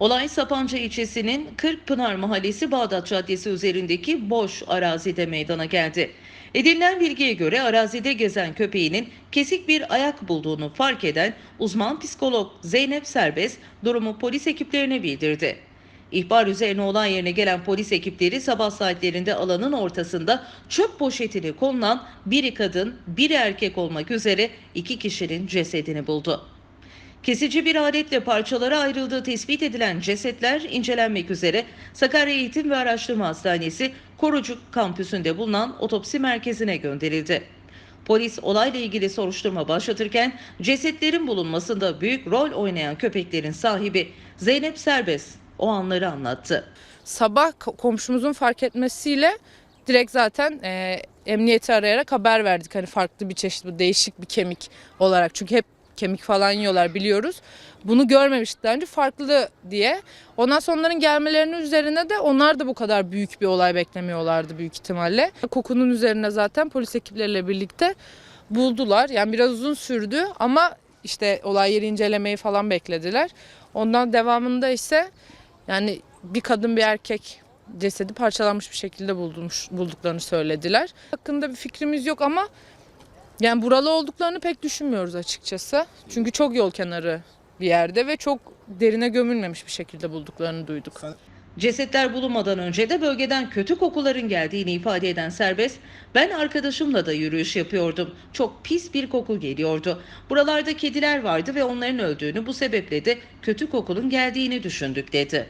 Olay Sapanca ilçesinin Kırkpınar Mahallesi Bağdat Caddesi üzerindeki boş arazide meydana geldi. Edinilen bilgiye göre arazide gezen köpeğinin kesik bir ayak bulduğunu fark eden uzman psikolog Zeynep Serbest durumu polis ekiplerine bildirdi. İhbar üzerine olay yerine gelen polis ekipleri sabah saatlerinde alanın ortasında çöp poşetini konulan biri kadın, biri erkek olmak üzere iki kişinin cesedini buldu. Kesici bir aletle parçalara ayrıldığı tespit edilen cesetler incelenmek üzere Sakarya Eğitim ve Araştırma Hastanesi Korucuk kampüsünde bulunan otopsi merkezine gönderildi. Polis olayla ilgili soruşturma başlatırken cesetlerin bulunmasında büyük rol oynayan köpeklerin sahibi Zeynep Serbest o anları anlattı. sabah ko- komşumuzun fark etmesiyle direkt zaten e, emniyeti arayarak haber verdik. Hani farklı bir çeşit bu değişik bir kemik olarak. Çünkü hep kemik falan yiyorlar biliyoruz. Bunu görmemiştik daha önce farklı diye. Ondan sonra onların gelmelerinin üzerine de onlar da bu kadar büyük bir olay beklemiyorlardı büyük ihtimalle. Kokunun üzerine zaten polis ekipleriyle birlikte buldular. Yani biraz uzun sürdü ama işte olay yeri incelemeyi falan beklediler. Ondan devamında ise yani bir kadın bir erkek cesedi parçalanmış bir şekilde bulmuş, bulduklarını söylediler. Hakkında bir fikrimiz yok ama yani buralı olduklarını pek düşünmüyoruz açıkçası. Çünkü çok yol kenarı bir yerde ve çok derine gömülmemiş bir şekilde bulduklarını duyduk. Cesetler bulunmadan önce de bölgeden kötü kokuların geldiğini ifade eden Serbest, ben arkadaşımla da yürüyüş yapıyordum. Çok pis bir koku geliyordu. Buralarda kediler vardı ve onların öldüğünü bu sebeple de kötü kokunun geldiğini düşündük dedi.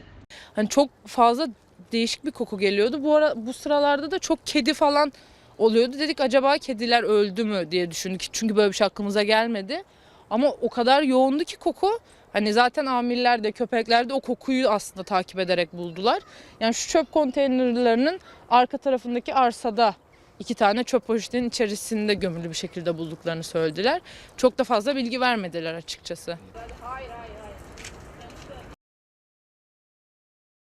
Hani çok fazla değişik bir koku geliyordu. Bu ara bu sıralarda da çok kedi falan oluyordu. Dedik acaba kediler öldü mü diye düşündük. Çünkü böyle bir şey aklımıza gelmedi. Ama o kadar yoğundu ki koku. Hani zaten amirler de köpekler de o kokuyu aslında takip ederek buldular. Yani şu çöp konteynerlarının arka tarafındaki arsada iki tane çöp poşetinin içerisinde gömülü bir şekilde bulduklarını söylediler. Çok da fazla bilgi vermediler açıkçası.